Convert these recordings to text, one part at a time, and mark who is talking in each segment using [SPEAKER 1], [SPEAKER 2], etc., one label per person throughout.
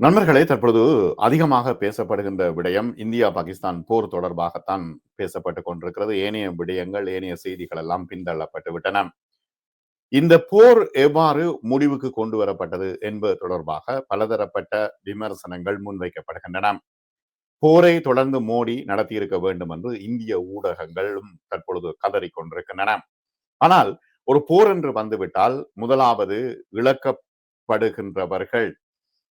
[SPEAKER 1] நண்பர்களே தற்பொழுது அதிகமாக பேசப்படுகின்ற விடயம் இந்தியா பாகிஸ்தான் போர் தொடர்பாகத்தான் பேசப்பட்டுக் கொண்டிருக்கிறது. ஏனைய விடயங்கள் ஏனைய செய்திகள் எல்லாம் பின்தள்ளப்பட்டு விட்டன. இந்த போர் எவ்வாறு முடிவுக்கு கொண்டு வரப்பட்டது என்பது தொடர்பாக பலதரப்பட்ட விமர்சனங்கள் முன்வைக்கப்படுகின்றன. போரை தொடர்ந்து மோடி நடத்தியிருக்க வேண்டும் என்று இந்திய ஊடகங்களும் தற்பொழுது கதறிக் கொண்டிருக்கின்றன ஆனால் ஒரு போர் என்று வந்துவிட்டால் முதலாவது இழக்கப்படுகின்றவர்கள்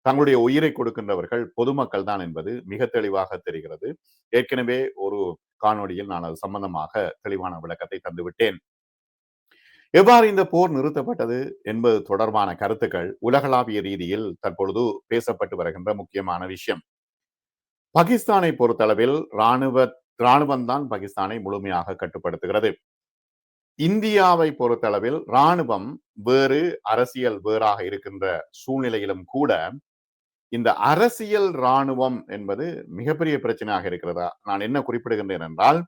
[SPEAKER 1] தங்களுடைய உயிரை கொடுக்கின்றவர்கள் பொதுமக்கள் தான் என்பது மிக தெளிவாக தெரிகிறது. ஏற்கனவே ஒரு காணொளியில் நான் அது சம்பந்தமாக தெளிவான விளக்கத்தை தந்துவிட்டேன். எவ்வாறு இந்த போர் நிறுத்தப்பட்டது என்பது தொடர்பான கருத்துக்கள் உலகளாவிய ரீதியில் தற்பொழுது பேசப்பட்டு வருகின்ற முக்கியமான விஷயம். பாகிஸ்தானை பொறுத்தளவில் ராணுவ ராணுவம் தான் பாகிஸ்தானை முழுமையாக கட்டுப்படுத்துகிறது. இந்தியாவை பொறுத்தளவில் ராணுவம் வேறு அரசியல் வேறாக இருக்கின்ற சூழ்நிலையிலும் கூட இந்த அரசியல் ராணுவம் என்பது மிகப்பெரிய பிரச்சனையாக இருக்கிறதா? நான் என்ன குறிப்பிடுகின்றேன் என்றால்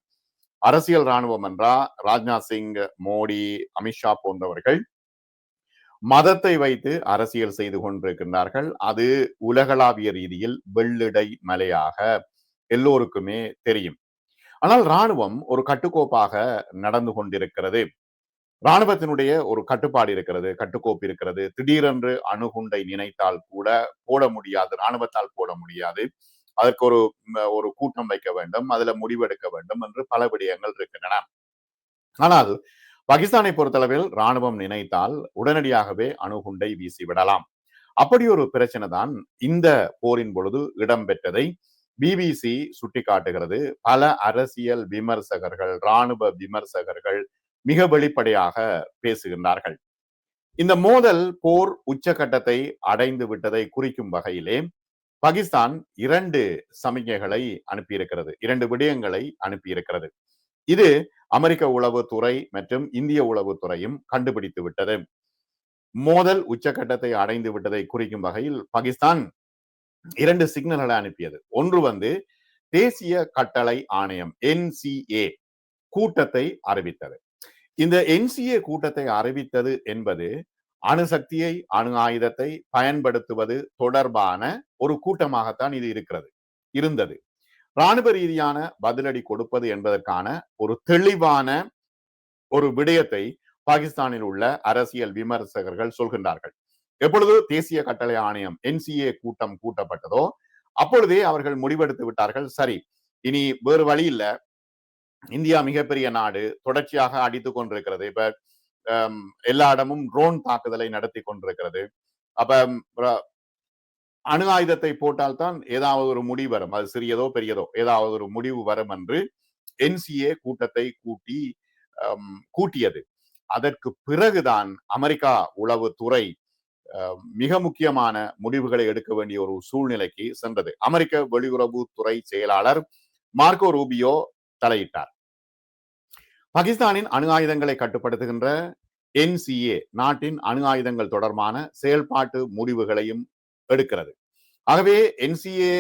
[SPEAKER 1] அரசியல் ராணுவம் என்றா ராஜ்நாத் சிங் மோடி அமித்ஷா போன்றவர்கள் மதத்தை வைத்து அரசியல் செய்து கொண்டிருக்கின்றார்கள். அது உலகளாவிய ரீதியில் வெள்ளிடை மலையாக எல்லோருக்குமே தெரியும். ஆனால் ராணுவம் ஒரு கட்டுக்கோப்பாக நடந்து கொண்டிருக்கிறது. ராணுவத்தினுடைய ஒரு கட்டுப்பாடு இருக்கிறது கட்டுக்கோப்பு இருக்கிறது. திடீரென்று அணுகுண்டை நினைத்தால் கூட போட முடியாது ராணுவத்தால் போட முடியாது. அதற்கு ஒரு ஒரு கூட்டம் வைக்க வேண்டும் அதுல முடிவெடுக்க வேண்டும் என்று பல விடயங்கள் இருக்கின்றன. ஆனால் பாகிஸ்தானை பொறுத்தளவில் ராணுவம் நினைத்தால் உடனடியாகவே அணுகுண்டை வீசிவிடலாம் அப்படி ஒரு பிரச்சனை தான் இந்த போரின் பொழுது இடம்பெற்றதை பிபிசி சுட்டிக்காட்டுகிறது. பல அரசியல் விமர்சகர்கள் ராணுவ விமர்சகர்கள் மிக வெளிப்படையாக பேசுகின்றார்கள். இந்த மோதல் போர் உச்சகட்டத்தை அடைந்து விட்டதை குறிக்கும் வகையிலே பாகிஸ்தான் இரண்டு சமிகைகளை அனுப்பியிருக்கிறது இரண்டு விடயங்களை அனுப்பியிருக்கிறது. இது அமெரிக்க உளவுத்துறை மற்றும் இந்திய உளவுத்துறையும் கண்டுபிடித்து விட்டது. மோதல் உச்சகட்டத்தை அடைந்து விட்டதை குறிக்கும் வகையில் பாகிஸ்தான் இரண்டு சிக்னல்களை அனுப்பியது. ஒன்று வந்து தேசிய கட்டளை ஆணையம் என்சிஏ கூட்டத்தை அறிவித்தது. இந்த என்சிஏ கூட்டத்தை அறிவித்தது என்பது அணுசக்தியை அணு ஆயுதத்தை பயன்படுத்துவது தொடர்பான ஒரு கூட்டமாகத்தான் இது இருக்கிறது இருந்தது. ராணுவ ரீதியான பதிலடி கொடுப்பது என்பதற்கான ஒரு தெளிவான ஒரு விடயத்தை பாகிஸ்தானில் உள்ள அரசியல் விமர்சகர்கள் சொல்கின்றார்கள். எப்பொழுது தேசிய கட்டளை ஆணையம் என்சிஏ கூட்டம் கூட்டப்பட்டதோ அப்பொழுதே அவர்கள் முடிவெடுத்து விட்டார்கள். சரி இனி வேறு வழி இல்லை. இந்தியா மிகப்பெரிய நாடு தொடர்ச்சியாக அடித்து கொண்டிருக்கிறது. இப்ப எல்லா இடமும் ட்ரோன் தாக்குதலை நடத்தி கொண்டிருக்கிறது. அப்ப அணு ஆயுதத்தை போட்டால்தான் ஏதாவது ஒரு முடிவு வரும். அது சிறியதோ பெரியதோ ஏதாவது ஒரு முடிவு வரும் என்று என்சிஏ கூட்டத்தை கூட்டி கூட்டியது. அதற்கு பிறகுதான் அமெரிக்கா உளவுத்துறை மிக முக்கியமான முடிவுகளை எடுக்க வேண்டிய ஒரு சூழ்நிலைக்கு சென்றது. அமெரிக்க வெளியுறவுத்துறை செயலாளர் மார்க்கோ ரூபியோ தலையிட்டார். பாகிஸ்தானின் அணு ஆயுதங்களை கட்டுப்படுத்துகின்ற என்சிஏ நாட்டின் அணு ஆயுதங்கள் தொடர்பான செயல்பாட்டு முடிவுகளையும் எடுக்கிறது. ஆகவே என்சிஏ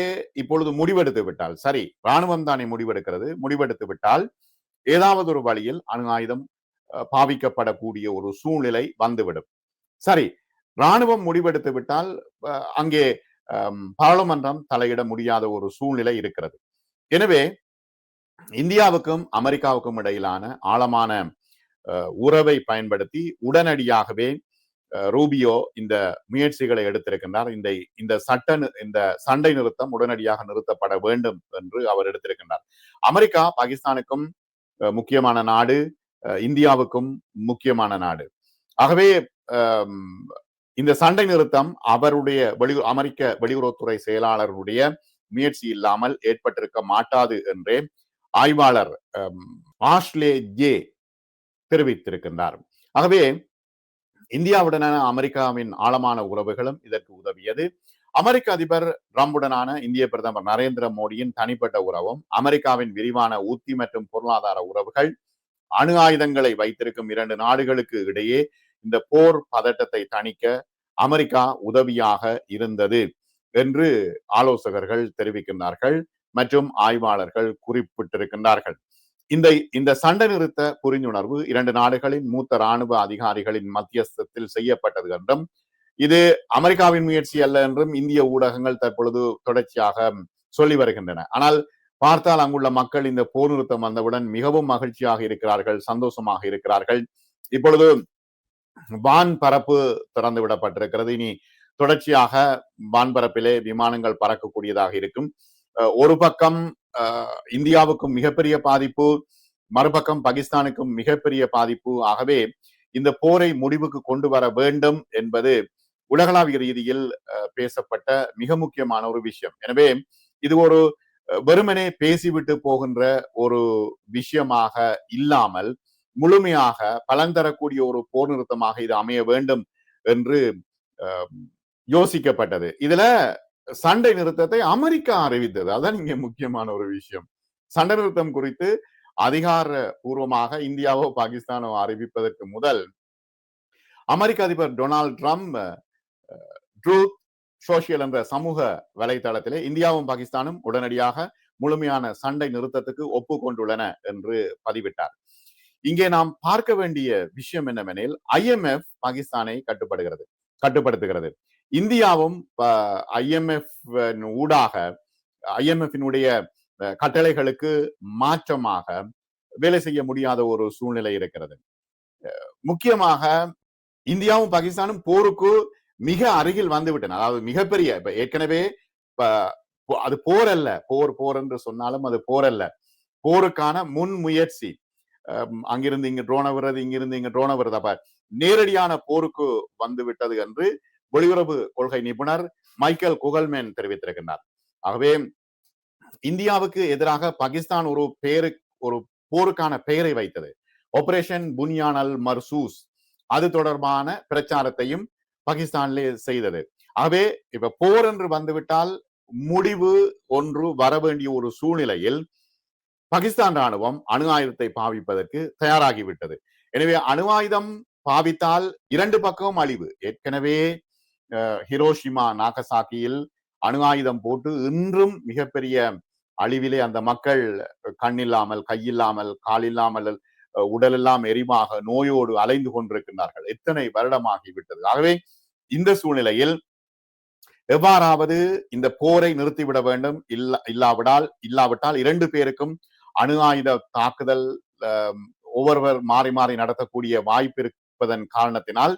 [SPEAKER 1] இப்பொழுது முடிவெடுத்து விட்டால் சரி ராணுவம் தானே முடிவெடுக்கிறது முடிவெடுத்து விட்டால் ஏதாவது ஒரு வழியில் அணு ஆயுதம் பாவிக்கப்படக்கூடிய ஒரு சூழ்நிலை வந்துவிடும். சரி ராணுவம் முடிவெடுத்து விட்டால் அங்கே பாராளுமன்றம் தலையிட முடியாத ஒரு சூழ்நிலை இருக்கிறது. எனவே இந்தியாவுக்கும் அமெரிக்காவுக்கும் இடையிலான ஆழமான உறவை பயன்படுத்தி உடனடியாகவே ரூபியோ இந்த முயற்சிகளை எடுத்திருக்கின்றார். இந்த இந்த சட்ட இந்த சண்டை நிறுத்தம் உடனடியாக நிறுத்தப்பட வேண்டும் என்று அவர் எடுத்திருக்கின்றார். அமெரிக்கா பாகிஸ்தானுக்கும் முக்கியமான நாடு. இந்தியாவுக்கும் முக்கியமான நாடு. ஆகவே இந்த சண்டை நிறுத்தம் அவருடைய வெளி அமெரிக்க வெளியுறவுத்துறை செயலாளருடைய முயற்சி இல்லாமல் ஏற்பட்டிருக்க மாட்டாது என்றே ஆய்வாளர் ஆஷ்லே ஜே தெரிவித்திருக்கின்றார். ஆகவே இந்தியாவுடனான அமெரிக்காவின் ஆழமான உறவுகளும் இதற்கு உதவியது. அமெரிக்க அதிபர் ரம்புடனான இந்திய பிரதமர் நரேந்திர மோடியின் தனிப்பட்ட உறவும் அமெரிக்காவின் விரிவான உத்தி மற்றும் பொருளாதார உறவுகள் அணு ஆயுதங்களை வைத்திருக்கும் இரண்டு நாடுகளுக்கு இடையே இந்த போர் பதட்டத்தை தணிக்க அமெரிக்கா உதவியாக இருந்தது என்று ஆலோசகர்கள் தெரிவிக்கின்றார்கள். மற்றும் ஆய்வாளர்கள் குறிப்பிட்டிருக்கின்றார்கள். இந்த இந்த சண்டை நிறுத்த புரிந்துணர்வு இரண்டு நாடுகளின் மூத்த ராணுவ அதிகாரிகளின் மத்தியஸ்தத்தில் செய்யப்பட்டது என்றும் இது அமெரிக்காவின் முயற்சி அல்ல என்றும் இந்திய ஊடகங்கள் தற்பொழுது தொடர்ச்சியாக சொல்லி வருகின்றன. ஆனால் பார்த்தால் அங்குள்ள மக்கள் இந்த போர் நிறுத்தம் வந்தவுடன் மிகவும் மகிழ்ச்சியாக இருக்கிறார்கள் சந்தோஷமாக இருக்கிறார்கள். இப்பொழுது வான் பரப்பு திறந்து விடப்பட்டிருக்கிறது. இனி தொடர்ச்சியாக வான்பரப்பிலே விமானங்கள் பறக்கக்கூடியதாக இருக்கும். ஒரு பக்கம் இந்தியாவுக்கும் மிகப்பெரிய பாதிப்பு மறுபக்கம் பாகிஸ்தானுக்கும் மிகப்பெரிய பாதிப்பு. ஆகவே இந்த போரை முடிவுக்கு கொண்டு வர வேண்டும் என்பது உலகளாவிய ரீதியில் பேசப்பட்ட மிக முக்கியமான ஒரு விஷயம். எனவே இது ஒரு வெறுமனே பேசிவிட்டு போகின்ற ஒரு விஷயமாக இல்லாமல் முழுமையாக பலன் தரக்கூடிய ஒரு போர் நிறுத்தமாக இது அமைய வேண்டும் என்று யோசிக்கப்பட்டது. இதுல சண்டை நிறுத்தத்தை அமெரிக்கா அறிவித்தது. அதான் இங்க முக்கியமான ஒரு விஷயம். சண்டை நிறுத்தம் குறித்து அதிகார பூர்வமாக இந்தியாவோ பாகிஸ்தானோ அறிவிப்பதற்கு முதல் அமெரிக்க அதிபர் டொனால்ட் ட்ரம்ப் ட்ரூத் சோசியல் என்ற சமூக வலைதளத்திலே இந்தியாவும் பாகிஸ்தானும் உடனடியாக முழுமையான சண்டை நிறுத்தத்துக்கு ஒப்புக்கொண்டுள்ளன என்று பதிவிட்டார். இங்கே நாம் பார்க்க வேண்டிய விஷயம் என்னவெனில் ஐஎம்எஃப் பாகிஸ்தானை கட்டுப்படுகிறது கட்டுப்படுத்துகிறது. இந்தியாவும் ஐஎம்எஃப் ஊடாக ஐஎம்எஃபினுடைய கட்டளைகளுக்கு மாற்றமாக வேலை செய்ய முடியாத ஒரு சூழ்நிலை இருக்கிறது. முக்கியமாக இந்தியாவும் பாகிஸ்தானும் போருக்கு மிக அருகில் வந்துவிட்டன. அதாவது மிகப்பெரிய இப்ப ஏற்கனவே அது போர் அல்ல. போர் போர் என்று சொன்னாலும் அது போர் அல்ல. போருக்கான முன் முயற்சி அங்கிருந்து இங்க ட்ரோன வருது இங்கிருந்து இங்க ட்ரோன வருது அப்ப நேரடியான போருக்கு வந்து விட்டது என்று வெளியுறவு கொள்கை நிபுணர் மைக்கேல் குகல்மேன் தெரிவித்திருக்கின்றார். ஆகவே இந்தியாவுக்கு எதிராக பாகிஸ்தான் ஒரு பேரு ஒரு போருக்கான பெயரை வைத்தது. ஆபரேஷன் புன்யான் அல் மர்சூஸ் அது தொடர்பான பிரச்சாரத்தையும் பாகிஸ்தானிலே செய்தது. ஆகவே இப்ப போர் என்று வந்துவிட்டால் முடிவு ஒன்று வர வேண்டிய ஒரு சூழ்நிலையில் பாகிஸ்தான் ராணுவம் அணு ஆயுதத்தை பாவிப்பதற்கு தயாராகிவிட்டது எனவே அணு ஆயுதம் பாவித்தால் இரண்டு பக்கமும் அழிவு. ஏற்கனவே ஹிரோஷிமா நாகசாக்கியில் அணு ஆயுதம் போட்டு இன்றும் மிகப்பெரிய அழிவிலே அந்த மக்கள் கண்ணில்லாமல் கையில்லாமல் காலில்லாமல் உடலெல்லாம் எரிமாக நோயோடு அலைந்து கொண்டிருக்கின்றார்கள். எத்தனை வருடமாகி விட்டது. ஆகவே இந்த சூழ்நிலையில் எவ்வாறாவது இந்த போரை நிறுத்திவிட வேண்டும். இல்ல இல்லாவிடால் இல்லாவிட்டால் இரண்டு பேருக்கும் அணு ஆயுத தாக்குதல் ஒவ்வொருவர் மாறி மாறி நடத்தக்கூடிய வாய்ப்பு இருப்பதன் காரணத்தினால்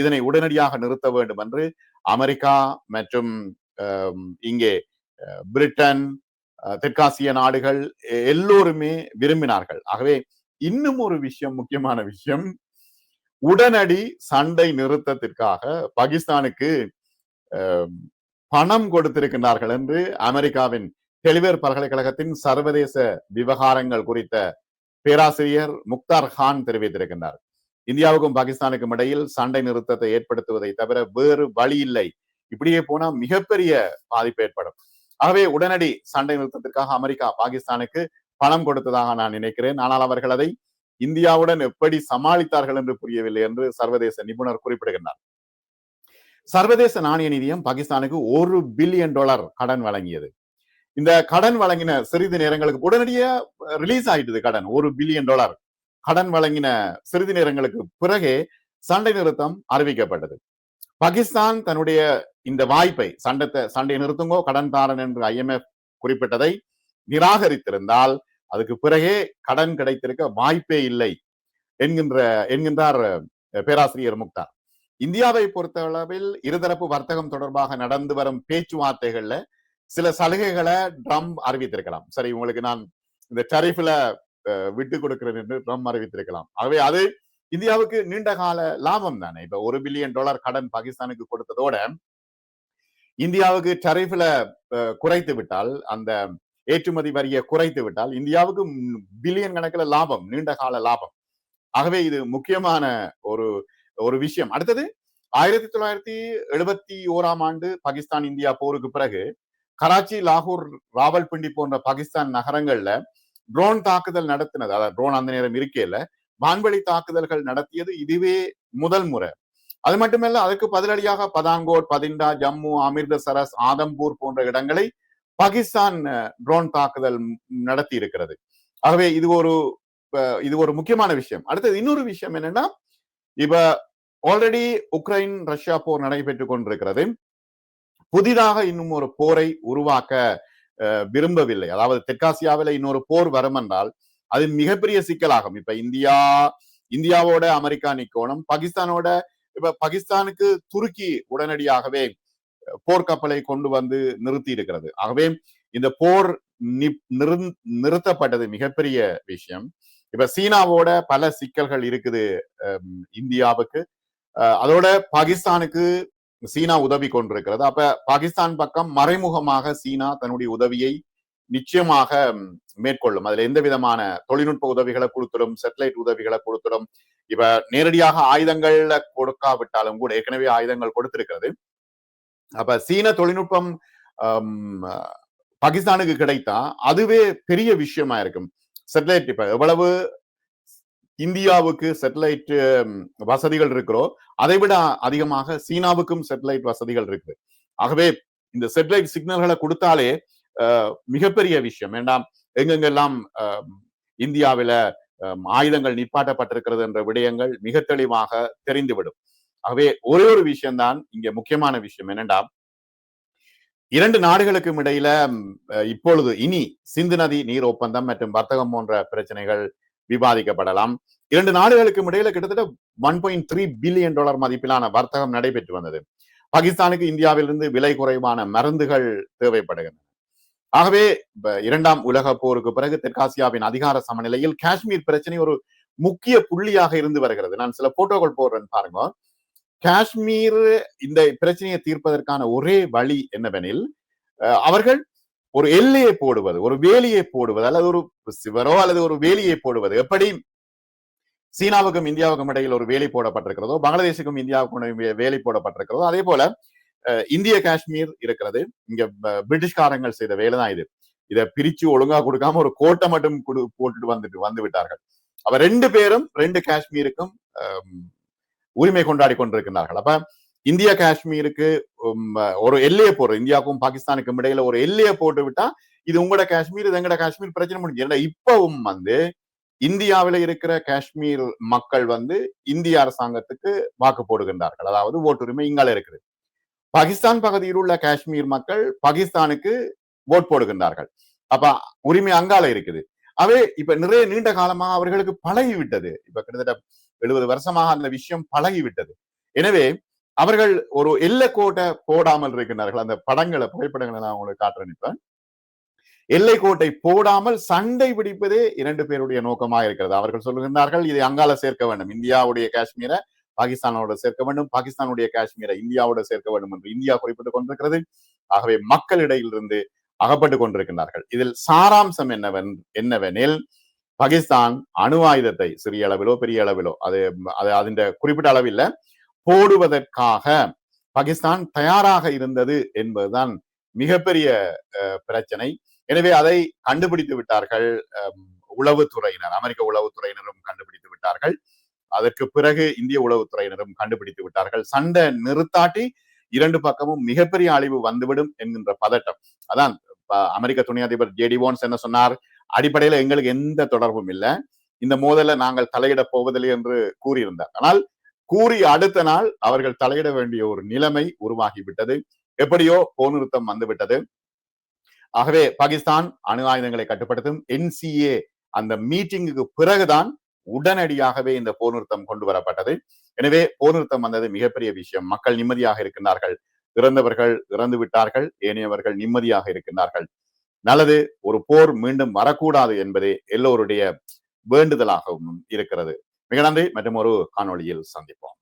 [SPEAKER 1] இதனை உடனடியாக நிறுத்த வேண்டும் என்று அமெரிக்கா மற்றும் இங்கே பிரிட்டன் தெற்காசிய நாடுகள் எல்லோருமே விரும்பினார்கள். ஆகவே இன்னும் ஒரு விஷயம் முக்கியமான விஷயம். உடனடி சண்டை நிறுத்தத்திற்காக பாகிஸ்தானுக்கு பணம் கொடுத்திருக்கின்றார்கள் என்று அமெரிக்காவின் டெலிவேர் பல்கலைக்கழகத்தின் சர்வதேச விவகாரங்கள் குறித்த பேராசிரியர் முக்தார் கான் தெரிவித்திருக்கின்றார். இந்தியாவுக்கும் பாகிஸ்தானுக்கும் இடையில் சண்டை நிறுத்தத்தை ஏற்படுத்துவதை தவிர வேறு வழி இல்லை. இப்படியே போனா மிகப்பெரிய பாதிப்பு ஏற்படும். ஆகவே உடனடி சண்டை நிறுத்தத்திற்காக அமெரிக்கா பாகிஸ்தானுக்கு பணம் கொடுத்ததாக நான் நினைக்கிறேன். ஆனால் அவர்கள் அதை இந்தியாவுடன் எப்படி சமாளித்தார்கள் என்று புரியவில்லை என்று சர்வதேச நிபுணர் குறிப்பிடுகின்றார். சர்வதேச நாணய நிதியம் பாகிஸ்தானுக்கு ஒரு பில்லியன் டாலர் கடன் வழங்கியது. இந்த கடன் வழங்கின சிறிது நேரங்களுக்கு உடனடியா ரிலீஸ் ஆயிட்டது கடன். ஒரு பில்லியன் டாலர். கடன் வழங்கின சிறிது நேரங்களுக்கு பிறகே சண்டை நிறுத்தம் அறிவிக்கப்பட்டது. பாகிஸ்தான் தன்னுடைய இந்த வாய்ப்பை சண்டத்தை சண்டை நிறுத்துங்கோ கடன் தாரன் என்று ஐஎம்எஃப் குறிப்பிட்டதை நிராகரித்திருந்தால் அதுக்கு பிறகே கடன் கிடைத்திருக்க வாய்ப்பே இல்லை என்கின்ற என்கின்றார் பேராசிரியர் முக்தார். இந்தியாவை பொறுத்தளவில் இருதரப்பு வர்த்தகம் தொடர்பாக நடந்து வரும் பேச்சுவார்த்தைகள்ல சில சலுகைகளை ட்ரம்ப் அறிவித்திருக்கலாம். சரி உங்களுக்கு நான் இந்த டரிஃப்ல விட்டு கொடுக்கிறேன் என்று ட்ரம்ப் அறிவித்திருக்கலாம். ஆகவே அது இந்தியாவுக்கு நீண்ட கால லாபம் தானே. இப்ப ஒரு பில்லியன் டாலர் கடன் பாகிஸ்தானுக்கு கொடுத்ததோட இந்தியாவுக்கு டரிஃபில் குறைத்து விட்டால் அந்த ஏற்றுமதி வரியை குறைத்து விட்டால் இந்தியாவுக்கு பில்லியன் கணக்கில் லாபம் நீண்ட கால லாபம். ஆகவே இது முக்கியமான ஒரு ஒரு விஷயம். அடுத்தது ஆயிரத்தி தொள்ளாயிரத்தி எழுபத்தி ஓராம் ஆண்டு பாகிஸ்தான் இந்தியா போருக்கு பிறகு கராச்சி லாகூர் ராவல்பிண்டி போன்ற பாகிஸ்தான் நகரங்கள்ல ட்ரோன் தாக்குதல் நடத்தினது. அதாவது ட்ரோன் அந்த நேரம் இருக்கையில வான்வழி தாக்குதல்கள் நடத்தியது இதுவே முதல் முறை. அது மட்டுமல்ல அதுக்கு பதிலடியாக பதாங்கோட் பதிண்டா ஜம்மு அமிர்தசரஸ் ஆதம்பூர் போன்ற இடங்களை பாகிஸ்தான் ட்ரோன் தாக்குதல் நடத்தி இருக்கிறது ஆகவே இது ஒரு இது ஒரு முக்கியமான விஷயம். அடுத்தது இன்னொரு விஷயம் என்னன்னா இப்ப ஆல்ரெடி உக்ரைன் ரஷ்யா போர் நடைபெற்றுக் கொண்டிருக்கிறது. புதிதாக இன்னும் ஒரு போரை உருவாக்க விரும்பவில்லை. அதாவது தெற்காசியாவில இன்னொரு போர் வரும் என்றால் அது மிகப்பெரிய சிக்கலாகும். இப்ப இந்தியா இந்தியாவோட அமெரிக்கா நிக்கோணம். பாகிஸ்தானோட இப்ப பாகிஸ்தானுக்கு துருக்கி உடனடியாகவே போர்க்கப்பலை கொண்டு வந்து நிறுத்தி இருக்கிறது ஆகவே இந்த போர் நிறுத்தப்பட்டது மிகப்பெரிய விஷயம். இப்ப சீனாவோட பல சிக்கல்கள் இருக்குது இந்தியாவுக்கு. அதோட பாகிஸ்தானுக்கு சீனா உதவி கொண்டிருக்கிறது. அப்ப பாகிஸ்தான் பக்கம் மறைமுகமாக சீனா தன்னுடைய உதவியை நிச்சயமாக மேற்கொள்ளும். அதுல எந்த விதமான தொழில்நுட்ப உதவிகளை கொடுத்துடும் சேட்டலைட் உதவிகளை கொடுத்துடும் இப்ப நேரடியாக ஆயுதங்கள்ல கொடுக்காவிட்டாலும் கூட ஏற்கனவே ஆயுதங்கள் கொடுத்திருக்கிறது. அப்ப சீன தொழில்நுட்பம் பாகிஸ்தானுக்கு கிடைத்தா அதுவே பெரிய விஷயமா இருக்கும். சேட்டலைட் இப்ப எவ்வளவு இந்தியாவுக்கு சேட்டலைட் வசதிகள் இருக்கிறோ அதை விட அதிகமாக சீனாவுக்கும் சேட்டலைட் வசதிகள் இருக்கு. ஆகவே இந்த சேட்டலைட் சிக்னல்களை கொடுத்தாலே மிகப்பெரிய விஷயம். வேண்டாம் எங்கெங்கெல்லாம் இந்தியாவில ஆயுதங்கள் நிப்பாட்டப்பட்டிருக்கிறது என்ற விடயங்கள் மிக தெளிவாக தெரிந்துவிடும். ஆகவே ஒரே ஒரு விஷயம்தான் இங்க முக்கியமான விஷயம். என்னென்னா இரண்டு நாடுகளுக்கும் இடையில இப்பொழுது இனி சிந்து நதி நீர் ஒப்பந்தம் மற்றும் வர்த்தகம் போன்ற பிரச்சனைகள் விவாதிக்கப்படலாம் இரண்டு நாடுகளுக்கும் இடையில கிட்டத்தட்ட one point three billion dollar மதிப்பிலான வர்த்தகம் நடைபெற்று வந்தது. பாகிஸ்தானுக்கு இந்தியாவிலிருந்து விலை குறைவான மருந்துகள் தேவைப்படுகின்றன. ஆகவே இரண்டாம் உலக போருக்கு பிறகு தெற்காசியாவின் அதிகார சமநிலையில் காஷ்மீர் பிரச்சனை ஒரு முக்கிய புள்ளியாக இருந்து வருகிறது. நான் சில போட்டோக்கள் போடுறேன் பாருங்க. காஷ்மீர் இந்த பிரச்சனையை தீர்ப்பதற்கான ஒரே வழி என்னவெனில் அவர்கள் ஒரு எல்லையை போடுவது ஒரு வேலியை போடுவது அல்லது ஒரு சிவரோ அல்லது ஒரு வேலியை போடுவது. எப்படி? சீனாவுக்கும் இந்தியாவுக்கும் இடையில் ஒரு வேலை போடப்பட்டிருக்கிறதோ பங்களாதேஷுக்கும் இந்தியாவுக்கும் வேலை போடப்பட்டிருக்கிறதோ அதே போல இந்திய காஷ்மீர் இருக்கிறது. இங்க பிரிட்டிஷ்காரங்கள் செய்த வேலை தான் இது. இதை பிரிச்சு ஒழுங்கா கொடுக்காம ஒரு கோட்டை மட்டும் போட்டுட்டு வந்துட்டு வந்து விட்டார்கள். அவ ரெண்டு பேரும் ரெண்டு காஷ்மீருக்கும் உரிமை கொண்டாடி கொண்டிருக்கிறார்கள் அப்ப இந்திய காஷ்மீருக்கு ஒரு எல்லையை போடுற இந்தியாவுக்கும் பாகிஸ்தானுக்கும் இடையில ஒரு எல்லையை போட்டு விட்டா இது உங்களோட காஷ்மீர் இது எங்கட காஷ்மீர் பிரச்சனை முடிஞ்சு. இப்பவும் வந்து இந்தியாவில இருக்கிற காஷ்மீர் மக்கள் வந்து இந்திய அரசாங்கத்துக்கு வாக்கு போடுகின்றார்கள். அதாவது ஓட்டுரிமை இங்கால இருக்குது. பாகிஸ்தான் பகுதியில் உள்ள காஷ்மீர் மக்கள் பாகிஸ்தானுக்கு ஓட் போடுகின்றார்கள். அப்ப உரிமை அங்கால இருக்குது. அவே இப்ப நிறைய நீண்ட காலமாக அவர்களுக்கு பழகி விட்டது இப்ப கிட்டத்தட்ட எழுபது வருஷமாக அந்த விஷயம் பழகி விட்டது எனவே அவர்கள் ஒரு எல்லை கோட்டை போடாமல் இருக்கின்றார்கள் அந்த படங்களை புகைப்படங்களை நான் உங்களுக்கு காட்டுறேன் எல்லை கோட்டை போடாமல் சண்டை பிடிப்பதே இரண்டு பேருடைய நோக்கமாக இருக்கிறது அவர்கள் சொல்லுகின்றார்கள் இதை அங்கால சேர்க்க வேண்டும் இந்தியாவுடைய காஷ்மீரை பாகிஸ்தானோட சேர்க்க வேண்டும் பாகிஸ்தானுடைய காஷ்மீரை இந்தியாவோட சேர்க்க வேண்டும் என்று இந்தியா குறிப்பிட்டுக் கொண்டிருக்கிறது ஆகவே மக்களிடையிலிருந்து அகப்பட்டு கொண்டிருக்கின்றார்கள் இதில் சாராம்சம் என்னவென் என்னவெனில் பாகிஸ்தான் அணு ஆயுதத்தை சிறிய அளவிலோ பெரிய அளவிலோ அது அது அதிண்ட குறிப்பிட்ட அளவில் போடுவதற்காக பாகிஸ்தான் தயாராக இருந்தது என்பதுதான் மிகப்பெரிய பிரச்சனை. எனவே அதை கண்டுபிடித்து விட்டார்கள் உளவுத்துறையினர் அமெரிக்க உளவுத்துறையினரும் கண்டுபிடித்து விட்டார்கள். அதற்கு பிறகு இந்திய உளவுத்துறையினரும் கண்டுபிடித்து விட்டார்கள். சண்டை நிறுத்தாட்டி இரண்டு பக்கமும் மிகப்பெரிய அழிவு வந்துவிடும் என்கின்ற பதட்டம். அதான் அமெரிக்க துணை அதிபர் ஜேடி வான்ஸ் என்ன சொன்னார்? அடிப்படையில எங்களுக்கு எந்த தொடர்பும் இல்லை. இந்த மோதல நாங்கள் தலையிட போவதில்லை என்று கூறியிருந்தார். ஆனால் கூறி அடுத்த நாள் அவர்கள் தலையிட வேண்டிய ஒரு நிலைமை உருவாகிவிட்டது. எப்படியோ போர்நிறுத்தம் வந்துவிட்டது. ஆகவே பாகிஸ்தான் அணு ஆயுதங்களை கட்டுப்படுத்தும் என்சிஏ அந்த மீட்டிங்குக்கு பிறகுதான் உடனடியாகவே இந்த போர் நிறுத்தம் கொண்டு வரப்பட்டது. எனவே போர் நிறுத்தம் வந்தது மிகப்பெரிய விஷயம். மக்கள் நிம்மதியாக இருக்கின்றார்கள். இறந்தவர்கள் இறந்து விட்டார்கள். ஏனையவர்கள் நிம்மதியாக இருக்கின்றார்கள். நல்லது ஒரு போர் மீண்டும் வரக்கூடாது என்பதே எல்லோருடைய வேண்டுதலாகவும் இருக்கிறது. மிக நன்றி. மற்றும் ஒரு காணொளியில் சந்திப்போம்.